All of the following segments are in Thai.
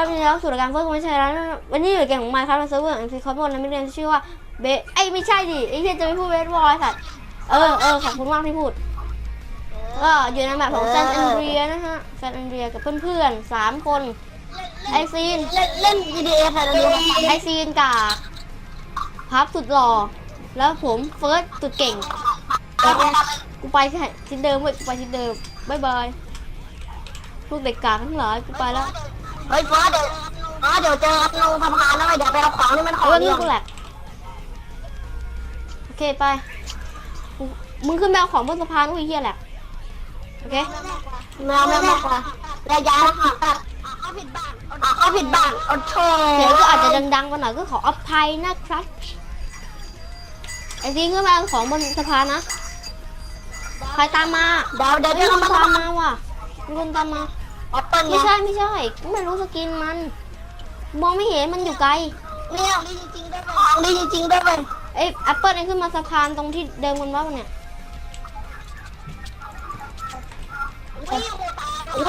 วัสดีทุกท่านรับยินดีต้อนรับสู่รายการเฟิร์สคอมเมนต์แล้ววันนี้อยู่เกมของไมค์ครับเซิร์ฟเวอร์เอ็มซีคอร์บอนและไม่เรียนชื่อว่าเบไอ้ไม่ใช่ดิไอ้เหี้ยจะไม่พูดเบสบอลไอสัตว์เออเออขอบคุณมากที่พูดก็อยู่ในแบบของแซนแอนเดรียนะฮะแซนแอนเดรียกับเพื่อนๆสามคนไอซีนเล่นเล่น GTA ใครเล่นไอซีนกากพับสุดหล่อแล้วผมเฟิร์สสุดเก่งกูไปที่เดิมเว้ยกูไปที่เดิมบายบายพวกเด็กกากทั้งหลายกูไปแล้ว เฮ้ยฟ้าเดี๋ยวฟ้าเดี๋ยวเจอลงสะพานแล้วเดี๋ยวไปเอาของนี่มันขอเอางไว้เนี่มึยงกูแหละโอเคไปกูมึงขึ้นไปเอาของบนสะพานอุ้ยเฮียแหละโอเคแมวแมวมากกว่าแล้วย้ายค่ะเขาผิดบ้านเขาผิดบ้านโอ้โหเสียงก็อาจจะดังๆกว่าหน่อยก็ขออภัยนะครับไอซีนขึ้นไปเอาของบนสะพานนะใครตามมาเดี๋ยวเดี๋ยวเฮ้ยเดี๋ยวมีเขาคนมาตามมาว่ะมีคนตามมา แอปเปิ้ลไม่เนี่ยใช่ไม่ใช่ไม่รู้สกินมัน มองไม่เห็นมันอยู่ไกลเนี่ยดีจริงๆด้วยของดีจริงๆด้วยเอ้ยแอปเปิลไอ้ขึ้นมาสะพานตรงที่เดิมกันว่าเนี่ย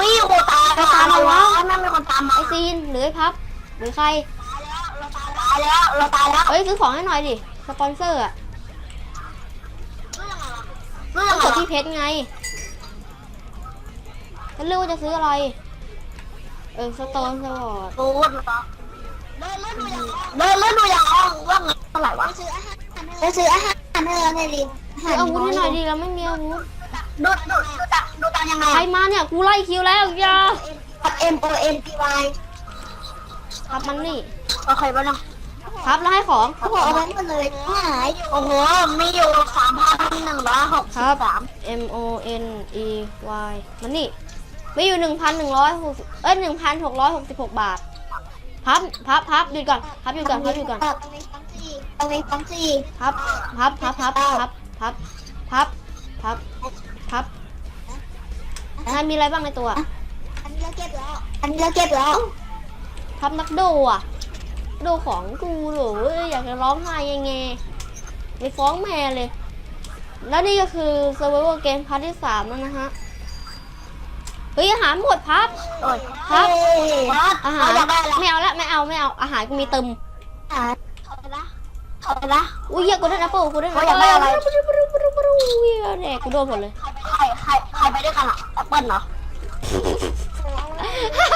วิ่งโหตายตามมาวะนั่นเป็นคนตามมาไอซีนหรือไอพับหรือใครตายแล้วเราตายแล้วเอ้ยซื้อของให้หน่อยดิสปอนเซอร์อะเรื่อต้องงกอะดไรที่เพชรไง ก็เลือกว่าจะซื้ออะไร เออสโตนสวอร์ดโอ้ยเดินเล่นดูอย่างเดินเล่นดูอย่างว่าเงินเท่าไหร่วะไปซื้ออาหารให้เราหน่อยดิซื้ออาวุธให้หน่อยดิเราไม่มีอาวุธดูดูดูตังดูตังยังไงใครมาเนี่ยกูไล่คิวแล้วอย่าเอ็มโอเอ็นทีวายพับมันนี่โอเคป่ะน้องพับแล้วให้ของเขาบอกเอาไว้หมดเลยหายโอ้โหมีอยู่สามพันหนึ่งร้อยหกคสิรับบสาม M O N E Y มันนี่ มีอยู่หนึ่งพันหนึ่งร้อยหกเอ้ยหนึ่งพันหกร้อยหกสิบหกบาท พับ พับ พับหยุดก่อน พับหยุดก่อน พับหยุดก่อน เอาไปฟังสี่เอาไปฟังสี่พับ พับ พับ พับ พับ พับ พับ พับ พับนายมีอะไรบ้างในตัว อันนี้เราเก็บแล้ว อันนี้เราเก็บแล้วพับนักโดอะ โดของกูเหรอเอ้ยอยากจะร้องไห้ยังไงไปฟ้องแม่เลย แล้วนี่ก็คือ Survival Game พาร์ทที่สามแล้วนะฮะ เฮ้ยอาหารหมดพับ โอ้ยครับ ครับอาหาเรารอยากได้อะไรไม่เอาละไม่เอาไม่เอาอาหารกูมีเติมหาเอาไปละเอาไปละ อุ้ยเหี้ยกูได้แอปเปิลกูได้เขาอยากได้อะไร ปรูปรูปรูปรูเหี้ยเนี่ยกูโดนหมดเลย ใครใครใครไปด้วยกันอะแอปเปิ้ลเหรอ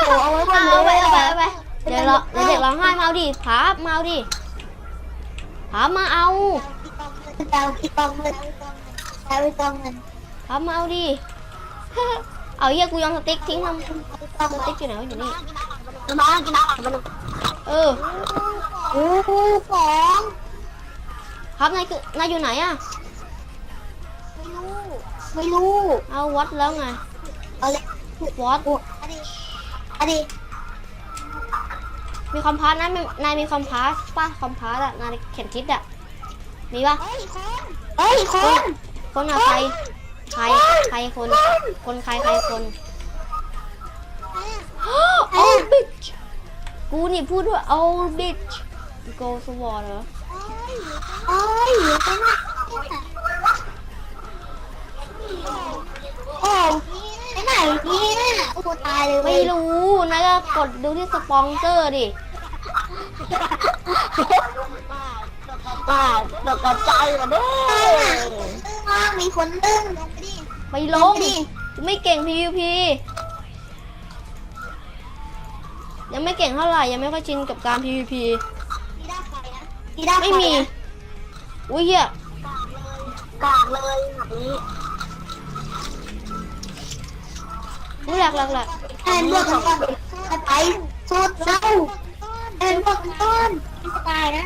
โอ้เอาไว้หมดเอาไปเลยเอาไปเอาไปเดี๋ยวเราเดี๋ยวเด็กร้องไห้มาเอาดิพาบมาเอาดิพาบมาเอาเตาที่กองเงินเตาที่กองเงินพาบมาเอาดิ เอาเหี้ยกูยองสติ๊กทิ้งทำกองสเงินติ๊กอยู่ไหนวะอยู่นี่กินน้ำกินน้ำกินน้ำเออโอ้โหของพาบนายคือนายอยู่ไหนอะไม่รู้ไม่รู้เอาวัดแล้วไงเอาเลยวัดอันนี้อันนี้มีคอมพาสนะมีนายมีคอมพาสป่ะคอมพาสอะนายเข็มทิศอะมีป่ะเฮ้ยคนเฮ้ยคนคนอะใคร ใครใครคน คนใครใครคนโอ้บิชกูนี่พูดว่าโอ้บิชโกสวอร์เหรอเอ้ยไปไหนโอ้ไปไหนเนี่ยโอ้โหตายเลยไม่รู้นะก็กดดูที่สปอนเซอร์ดิป้าตกใจกันด้มากมีคนเรื่อง ไปลงกูไม่เก่ง PVP ยังไม่เก่งเท่าไหร่ยังไม่ค่อยชินกับการ PVP มีด้าไม่มีอุ้ยเหี้ยกากเลยแบบนี้อุ้ยหลักหลักหลักแอนบวกกันก่อนไปสุดเศร้าแอนบวกกันก่อนไม่ตายนะ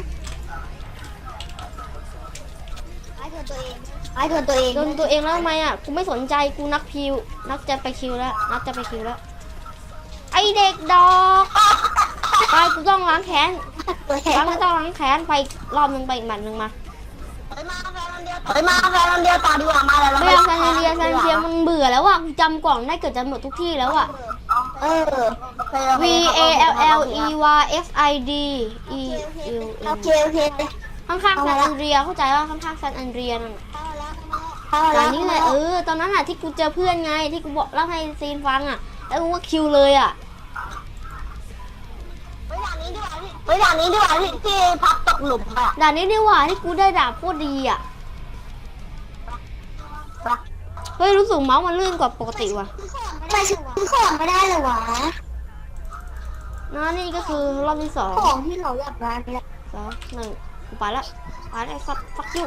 ไอ้ตัว เองไอ้ตัวตัวเองโดนตัวเองแล้วทำไมอะกูไม่สนใจกูนักพิวนักจะไปคิวแล้วนักจะไปคิวแล้ว ไอเด็กดอกไปกูต้องล้างแค้นตัวแทล้านงไม่ต้องล้างแค้นไปอีกรอบหนึ่งไปอีกหมัดหนึ่งมาเฮ้ยมาแฟนคนเดียวเฮ้ยมาแฟนคนเดียวต่อดีกว่ามาแล้วไม่เอาแซนเดียแซนเดียมันเบื่อแล้วอะกูจำกล่องได้เกือบจะหมดทุกที่แล้วอะเออ V A L L E Y F I D E U โอ N เคโอเคข้างๆแซนแอนเดรียเข้าใจว่าข้างๆแซนแอนเดรียนั่น น่ะเข้าอัแล้วนนี้เลยเออ ตอนนั้นอะที่กูเจอเพื่อนไง ที่กูบอกเล่าให้ซีนฟังอะ แล้วกูก็คิวเลยอะฮ้ยด่านนี้ดีกว่าที่ที่พับตกหลุมอะด่านนี้ดีกว่าที่กูได้ดาบโคตรดีอะไปเฮ้ยรู้สึกเมาส์มันลื่นกว่าปกติว่ะทำไมซื้อของไม่ได้เลยวะนะนี่ก็คือรอบที่สองของที่เราอยากได้ไม่ได้สองหนึ่งกูไปละไปละฟักฟักยู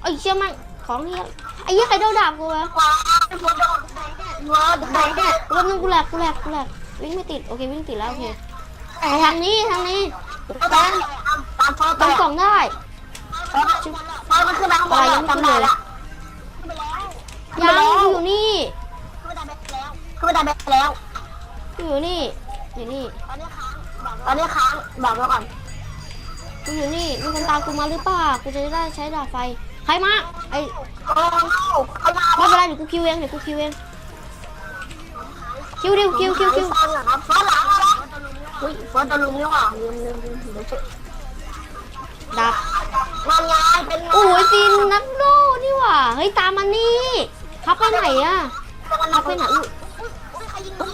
ไอ้เชี่ยมัน ของเฮียไอ้เหี้ยใครโดนดาบกูวะว้าวโดนว้าวไหนเนี่ยรอบนึงกูแหลกกูแหลกกูแหลกวิ่งไม่ติดโอเควิ่งติดแล้วโอเคไหนทางนี้ทางนี้ตามตามโฟตโต้รงกล่องได้พอมันขึ้นมาข้างบนแล้วจำได้ละยังกูอยู่นี่ขึ้นไปได้ไปแล้วกูอยู่นี่อยู่นี่ตอนนี้ค้างบอกไว้ก่อนกูอยู่นี่มีคนตามกูมาหรือเปล่ากูจะได้ใช้ดาบไฟ ใครมาไอ้โอ้เขามาไม่เป็นไรเดี๋ยวกูคิวเองเดี๋ยวกูคิวเองคิวดิวคิวคิวคิวฟังอะครับฟ้าหลังอะไรอุ้ยฟ้าตะลุมนี่หว่าลืมลืมลืมเดี๋ยวช่วยดาบมันไงเป็นไงโอ้ยซีนนักโดนี่หว่าเฮ้ยตามมันนี่พับไปไหนอะพับไปไหนอุ๊ย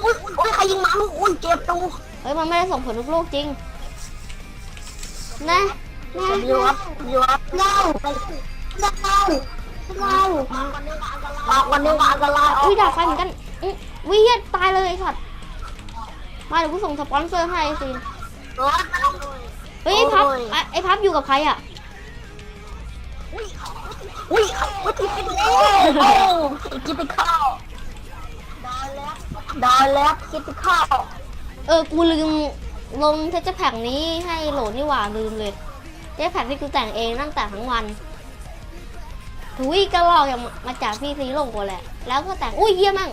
อุ้ยอุ้ยใครยิงมันอุ้ยเจ็บตูเฮ้ยมันไม่ได้ส่งผลทุกโลกจริงนะนะอยู่ครับอยู่ครับเล่า เล่าเล่าออกวันนี้ว่าอันตรายอุ้ยดาบไฟเหมือนกันอุ๊ยวิเฮียตายเลยไอ้สัตว์มาเดี๋ยวกูส่งสปอนเซอร์ให้ไอซีเฮ้ยไอ้พับไอ้พับอยู่กับใครอะอุ้ยอุ้ยติดโอ้โหคิดไปเข้าดอนแล้วคิดไปเข้าเออกูลืมลงเทสแพ็กนี้ให้โหลดนี่หว่าลืมเลยเทสแพ็กที่กูแต่งเองตั้งแต่ทั้งวัน ถุยก็ลอกอย่างมาจากพี่ซีโร่กูแหละ แล้วก็แต่งอุ้ยเยี่ยมั่ง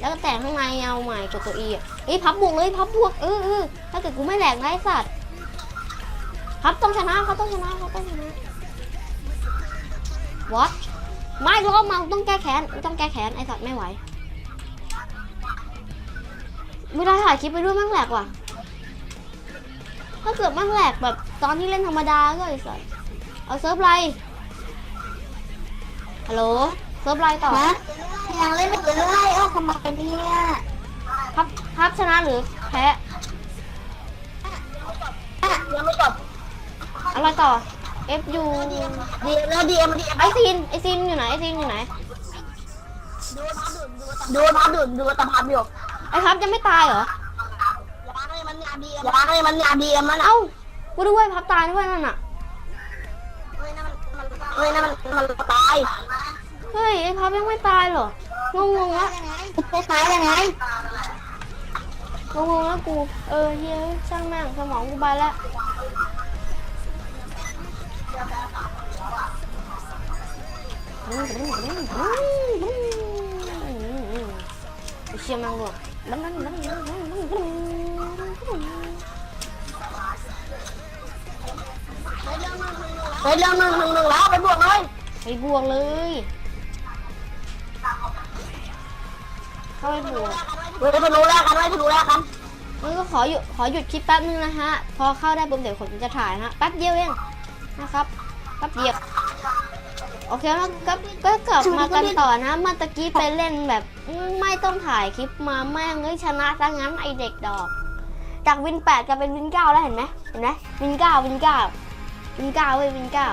แล้วก็แต่งข้างในเอาใหม่กดตัวอีอะเอ้ยพับบวกเลยพับบวกเออเออถ้าเกิดกูไม่แหลกนะไอ้สัตว์พับต้องชนะเขาต้องชนะเขาต้องชนะวอตไม่ลอกมาต้องแก้แค้นต้องแก้แค้นไอ้สัตว์ไม่ไหวไม่ได้ถ่ายคลิปไปด้วยมั่งแหลกว่ะ ถ้าเกิดมั่งแหลกแบบตอนที่เล่นธรรมดาก็ไอ้สัสเอาเซิร์ฟไร ฮัลโหลเซิร์ฟไรต่อฮะยังเล่นไม่เรื่อยเอ้าทำไมเนี่ยพับพับชนะหรือแพ้ยังไม่จบอะไรต่อ F U ดีแล้วดีเอ็มดีเอ็มไอซีนไอซีนอยู่ไหนไอซีนอยู่ไหนดูพับดูดูตะพับอยู่ไอพับยังไม่ตายเหรออย่าให้มันงานดีอย่าให้มันงานดีเอ็มมันอะเอ้ากูด้วยพับตายด้วยนั่นน่ะเฮ้ยนั่นมันมันตาย เฮ้ยไอพับยังไม่ตายเหรองงงๆวะคล้ายๆยังไงงงงๆแล้วกู เออเฮ้ยช่างแม่งสมองกูไปแล้วเชี่ยแมังหลวงบันบันบันบันบันบันบันเฮ้ยเรื่องหนึ่งหนึ่งหนึ่งแล้วไปบวกเลยไปบวกเลย เข้าไปบวกเฮ้ยไปรู้แรกกันไว้ไปรู้แรกกันมันก็ขอหยุดขอหยุดคลิปแป๊บนึงนะฮะ พอเข้าได้ปุ๊บเดี๋ยวผมจะถ่ายนะฮะแป๊บเดียวเองนะครับแป๊บเดียวโอเคแล้วก็ก็กลับมากันต่อนะเมื่อตะกี้ไปเล่นแบบไม่ต้องถ่ายคลิปมาแม่งเอ้ยชนะซะงั้นไอเด็กดอก จากวินแปดกลายเป็นวินเก้าแล้วเห็นไหมเห็นไหมวินเก้าวินเก้าวินเก้าเว้ยวินเก้า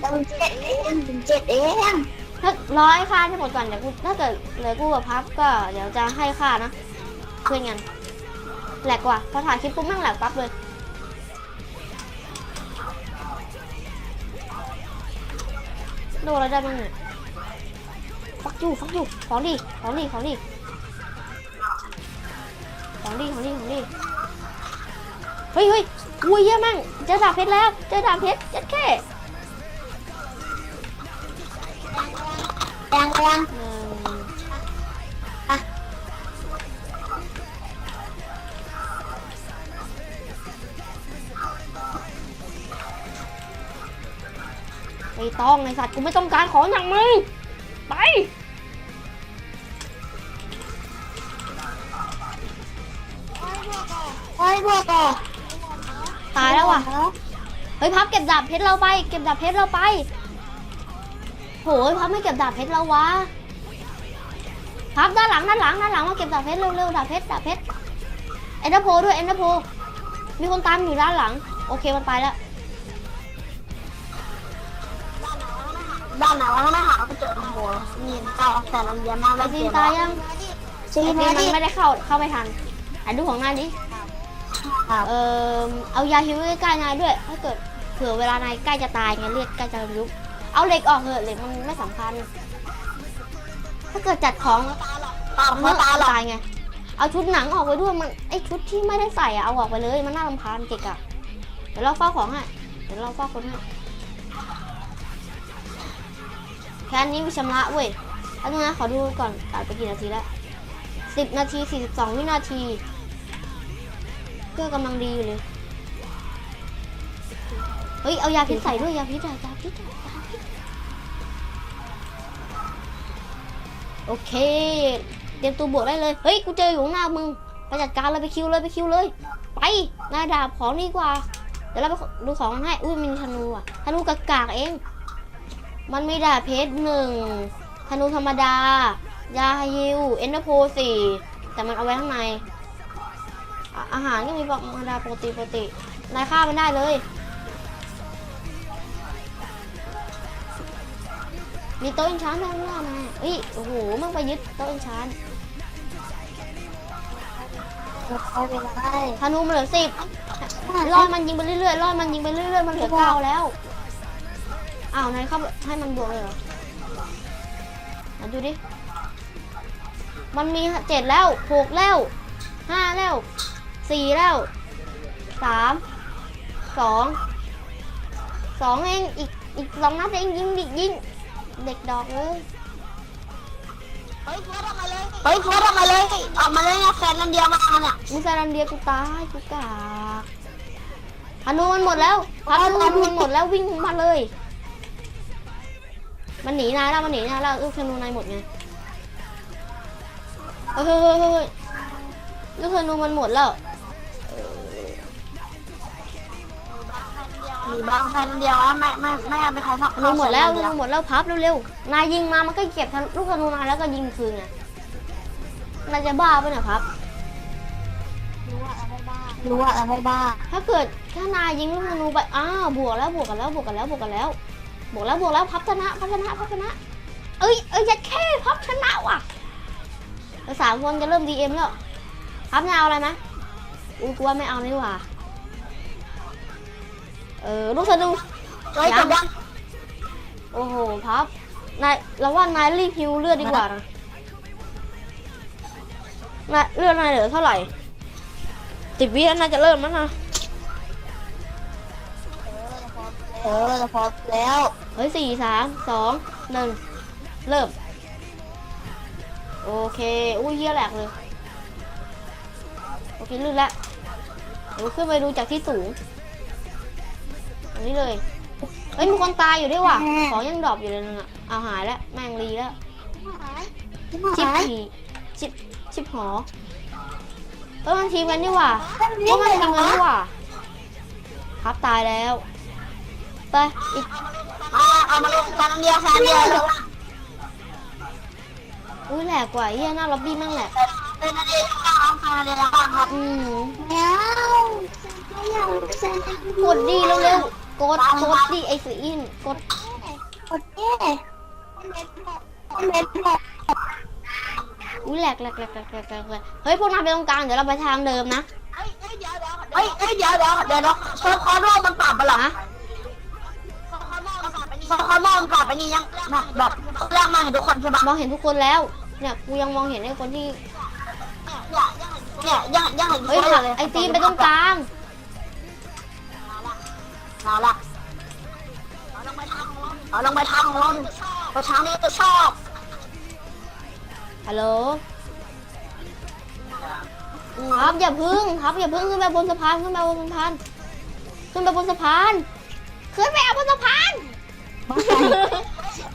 เป็นเจ็ดเองเป็นเจ็ดเอง ถ้าร้อยค่าที่หมดก่อนเดี๋ยวกูถ้าเกิดเหลือกูกับพับก็เดี๋ยวจะให้ค่านะเพื่อนกันแหลกว่าพอถ่ายคลิปปุ๊บแม่งแหลกปั๊บเลยโดนอะไรได้บ้างเนี่ยฟักอยู่ฟักอยู่ของดีของดีของดีของดีของดีของดีเฮ้ยเฮ้ยอุ้ยเยี่ยมมั่งเจอดาบเพชรแล้ว เจอดาบเพชรเจ็ดแค่ แรงแรงหนึ่งอะไม่ต้องไอสัตว์กูไม่ต้องการของอย่างมึงไปโอ้ยบวกอะตายแล้วว่ะ เฮ้ยพับเก็บดาบเพชรเราไป เก็บดาบเพชรเราไปโหย พับไม่เก็บดาบเพชรเราวะพับด้านหลังด้านหลังด้านหลังมาเก็บดาบเพชรเร็วๆดาบเพชรดาบเพชรเอ็นเดอร์โพด้วยเอ็นเดอร์โพมีคนตามอยู่ด้านหลัง โอเคมันไปแล้วด้านไหนวะไม่หาไปเจอโอ้โหนี่ใกล้แต่ลำเลียงมากไอไม่ซีเสียตายยังซีไอซีมามันดิไม่ได้เข้าเข้าไม่ทันอะดูของนายดิครับเออเอายาฮิวใกล้ๆนายด้วยถ้าเกิดเผื่อเวลานายใกล้จะตายไงเลือดใกล้จะยุบ เอาเหล็กออกเถอะเหล็กมันไม่สำคัญ ถ้าเกิดจัดของตามเมื่มาอตาหรอกตายไง เอาชุดหนังออกไปด้วยมันไอชุดที่ไม่ได้ใส่อะเอาออกไปเลยมันน่ารำคาญเกะกะเดี๋ยวเราเฝ้าของให้เดี๋ยวเราเฝ้าคนให้แค่นี้มีชำระเว้ยแล้วตรงนั้นขอดูก่อนตัดไปกี่นาทีแล้วสิบนาทีสี่สิบสองวินาทีเครื่องกำลังดีอยู่เลย เฮ้ย เอายาพิษใส่ด้วยยาพิษอะยาพิษอะ โอเค เตรียมตัวบวกได้เลย เฮ้ย กูเจออยู่ข้างหน้ามึง ไปจัดการเลยไปคิวเลยไปคิวเลย ไปนายดาบของดีกว่า เดี๋ยวเราไปดูของมันให้ อุ้ยมีธนูอะ ธนูกากากเอง มันมีดาบเพชรหนึ่ง ธนูธรรมดา ยาฮิว เอนเตอร์โพสี่ แต่มันเอาไว้ข้างในออาหารก็มีธรรมดาปกติปกติ นายฆ่ามันได้เลย มีโต๊ะอินชานด้านหน้ามาเอ้ยโอ้โหมันไปยึดโต๊ะอินชานใช้เวลาได้ธนูมันเหลือสิบล่อมันยิงไปเรื่อยๆล่อมันยิงไปเรื่อยๆมันเหลือเก้าแล้วอ้าวนายเข้าไปให้มันบวกเลยเหรอมาดูดิ มันมีเจ็ดแล้วหกแล้วห้าแล้วสี่แล้วสามสองสองเองอีกอีกสองนัดเองยิงดิยิง เด็กดอกเลยเฮ้ยโฟร์ทำมาเลยเฮ้ยโฟร์ทำมาเลยออกมาเลยนะแฟนลำเลียงมาเนี่ยมุสลันเดียกูตายกูกากธนูมันหมดแล้วพัดธนูมันหมดแล้ววิ่งมาเลย มันหนีนายแล้วมันหนีนายแล้วลูกธนูนายหมดไงเฮ้ยเฮ้ยเฮ้ยเฮ้ยลูกธนูมันหมดแล้ว มีบางแฟนเดียวอะไม่ไม่ไม่เอาไปใครพักธนูหมดแล้วธนูหมดแล้วพับเร็วๆนายยิงมามันก็เก็บธนูลูกธนูนายแล้วก็ยิงคืนไงนายจะบ้าปะเนี่ยครับ รู้ว่าอะไรบ้างรู้ว่าอะไรบ้างถ้าเกิดถ้านายยิงลูกธนูไปอ้าวบวกแล้วบวกกันแล้วบวกกันแล้วบวกกันแล้วบวกแล้วบวกแล้วพับชนะพับชนะพับชนะ เอ้ยเอ้ยจะแค่พับชนะว่ะแล้วสามคนจะเริ่มดีเอ็มแล้วพับนายเอาอะไรไหมอูกูว่าไม่เอานี่หว่า เออลูกธนูเฮ้ยจบยังโอ้โหพับนายเราว่านายรีบฮิวเลือดดีกว่านะนายเลือดนายเหลือเท่าไหร่สิบวิแล้วนายจะเริ่มแล้วนะเออพอแล้วเฮ้ยสี่สามสองหนึ่งเริ่ม โอเคอุ้ยเฮียแหลกเลยโอเคลื่นแล้วเดี๋ยวขึ้นไปดูจากที่สูงอั นนี้เลย เฮ้ยมีคนตายอยู่ด้วยว่ะ ของยังดรอปอยู่เลยนึงอะ เอาหายแล้ว แม่งรีแล้ว ชิปผีชิปชิปหอเออมันทีมกันนี่หว่าพวกมันทีมกันนี่หว่าครับตายแล้ว ไป อีกเอาเอามาเลยแฟนเดียวแฟนเดียวอุ้ยแหลกกว่าเฮียหน้าล็อบบี้แม่งแหลกเป็นอะไรเอาแฟนเดียวครับอืมแมวไม่อยากเซ็นกดดีเร็วๆ กดกดดีไอซีอินกดกดแย่เม็ดบอกอุ้ยแหลกแหลกแหลกแหลกแหลกแหลกแหลกเฮ้ยพวกนายไปตรงกลางเดี๋ยวเราไปทางเดิมนะเฮ้ยเฮ้ยเดี๋ยวเดี๋ยวเฮ้ยเฮ้ยเดี๋ยวเดี๋ยวเดี๋ยวเดี๋ยวโซคอนโดมันปรับไปหรอฮะโซคอนโดมันปรับไปนี่โซคอนโดมันปรับไปนี่ยังแบบแบบเรื่องมาเห็นทุกคนใช่ปะมองเห็นทุกคนแล้ว เนี่ยกูยังมองเห็นไอ้คนที่เนี่ยยังยังเห็นเฮ้ยไอตีมไปตรงกลาง มาละเอาลงไปทางลงเอาลงไปทางลงไปทางนี้จะชอบฮัลโหลครับอย่าพึ่งครับอย่าพึ่งขึ้นไปบนสะพานขึ้นไปบนสะพานขึ้นไปบนสะพานขึ้นไปเอาบนสะพาน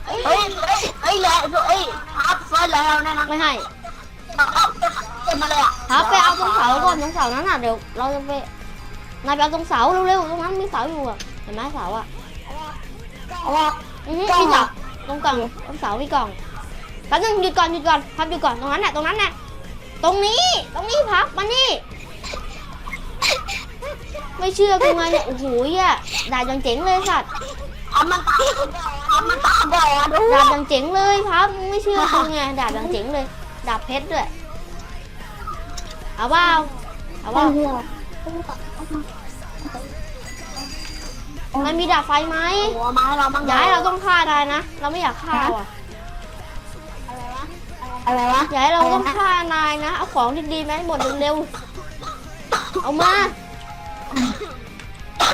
เฮ้ยเฮ้ยเฮ้ยแล้วเฮ้ยพับเฟิร์แล้วเนี่ยนะไม่ให้พับเต็มมาเลยอะครับไปเอาตรงเสาก่อนตรงเสานั้นน่ะเดี๋ยวเราจะไป นายไปเอาตรงเสาเร็วๆตรงนั้นมีเสาอยู่อะเห็นไหมเสาอะเอาว่าอือฮึมีเสาตรงกล่องตรงเสามีกล่องแป๊บนึงหยุดก่อนหยุดก่อนพับหยุดก่อนตรงนั้นแหละตรงนั้นแหละตรงนี้ตรงนี้พับมานี่ไม่เชื่อกูไงเนี่ยโอ้โหอะดาบยังเจ๋งเลยสัตว์ทำมันตาทำมันตาบอดดูดาบยังเจ๋งเลยครับมึงไม่เชื่อกูไงดาบยังเจ๋งเลยดาบเพชรด้วยเอาเปล่าเอาเปล่า มันมีดาบไฟไหมหัวมาให้เราบ้างอย่าให้เราต้องฆ่าได้นะ เราไม่อยากฆ่าว่ะอะไรวะอย่าให้เราต้องฆ่านายนะ เอาของดีๆมาให้หมดเร็วๆเอามา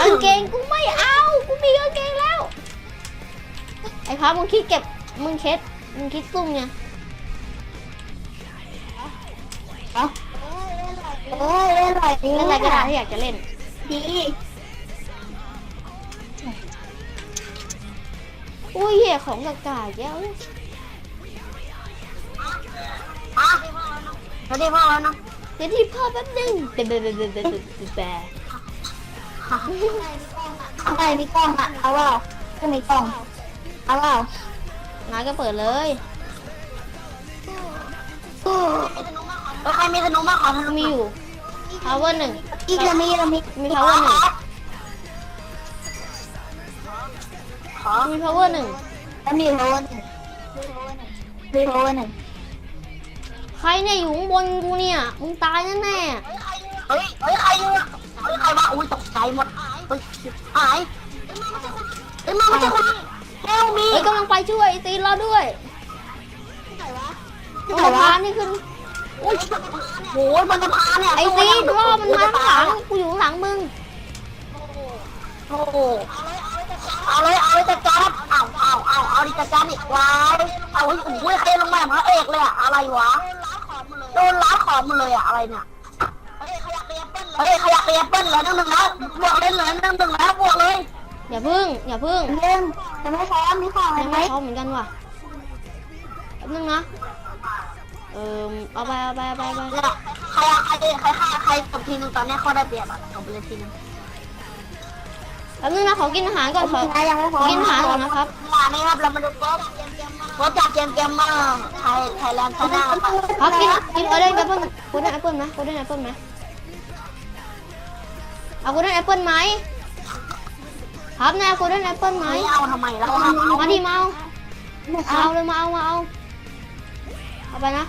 กางเกงกูไม่เอา กูมีกางเกงแล้ว ไอ้พับมึงคิดเก็บ มึงคิดมึงคิดซุ่มไงเอ้ย เล่นอะไรดีเล่นอะไรก็ได้ที่อยากจะเล่น ดี อุ้ยเหี้ยของกากาแก้วอะสวัสดีพ่อแล้วนะเดี๋ยวที่พ่อแป๊บนึงเบ๊ะเบ๊ะเบ๊ะเบ๊ะเบ๊ะเบ๊ะเบ๊ะข้างในมีกล้องอะเอาเปล่าข้างในกล้องเอาเปล่านายก็เปิดเลยเออใครมีธนูบ้างขอธนูมีอยู่ power หนึ่งอีกละมีละมีมี power หนึ่งขอมี power หนึ่งแล้วมีโพลหนึ่งมีโพลหนึ่งใครเนี่ยอยู่ข้างบนกูเนี่ยมึงตายแน่เฮ้ยเฮ้ยใครอยู่อะเฮ้ยใครวะอุ้ยตกใจหมดเฮ้ยหายเฮ้ยมาไม่ใช่คนเฮลมีๆเฮ้ยกำลังไปช่วยตีนเราด้วยตรงสะพานนี่คื ออุ้ยโอ้ยบนสะพานเนี่ยไอ้ตีนล่อมันมาข้างหลังกูอยู่ข้างหลังมึงโอ้โหเอาเลยเอาเลยจัดการเอาเอาเอาเอาดิจัดการอีกวายเอาอุ้ยโอ้ยใครลงมาพระเอกเลยอะอะไรวะโดนล้าของมันเลยอะอะไรเนี่ยเฮ้ยขยักขยับเปิ้ลเลยนั่งหนึ่งแล้วบวกเล่นเลยนั่งหนึ่งแล้วบวกเลยอย่าพึ่งอย่าพึ่งเรื่องจะไม่พร้อมมีของอะไรยังไหมไม่พร้อมเหมือนกันว่ะแป๊บนึงนะ เออเอาไปเอาไปเอาไปเอาไปเนี่ยใครใครใครใครใครจบทีนึงตอนนี้เขาได้เปรียบอะจบไปเลยทีนึงแป๊บนึงนะขอกินอาหารก่อนขอยังไม่พร้อมกินอาหารก่อนนะครับงานนี้ครับเรามาดูโป๊บโป๊บจากเกมเกมมาไทยไทยแลนด์ชนะครับกินกินเออได้แอปเปิ้ลกูได้แอปเปิ้ลไหมกูได้แอปเปิ้ลไหมเอากูได้แอปเปิ้ลไหมครับนายกูได้แอปเปิ้ลไหมไม่เอาทำไมแล้วมาดิมาเอาหนึ่งเอาเอาเลยมาเอามาเอาเอาไปนะ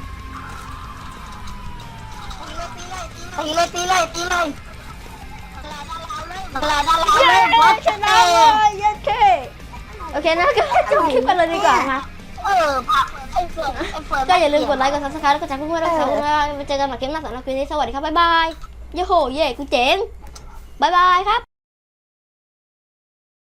ตีเลยตีเลยตีเลยเวลาดาเย้เลยชนะเลยเย้เคโอเคนะก็จบคลิปไปเลยดีกว่านะเออผักไอ้เฟิร์นไอ้เฟิร์นก็อย่าลืมกดไลค์กดซับสไครต์แล้วก็แจ้งเพื่อนๆด้วยนะครับไว้เจอกันใหม่คลิปหน้าสำหรับคลิปนี้สวัสดีครับบ๊ายบายย้โหเย้กูเจ๋งบ๊ายบายครับ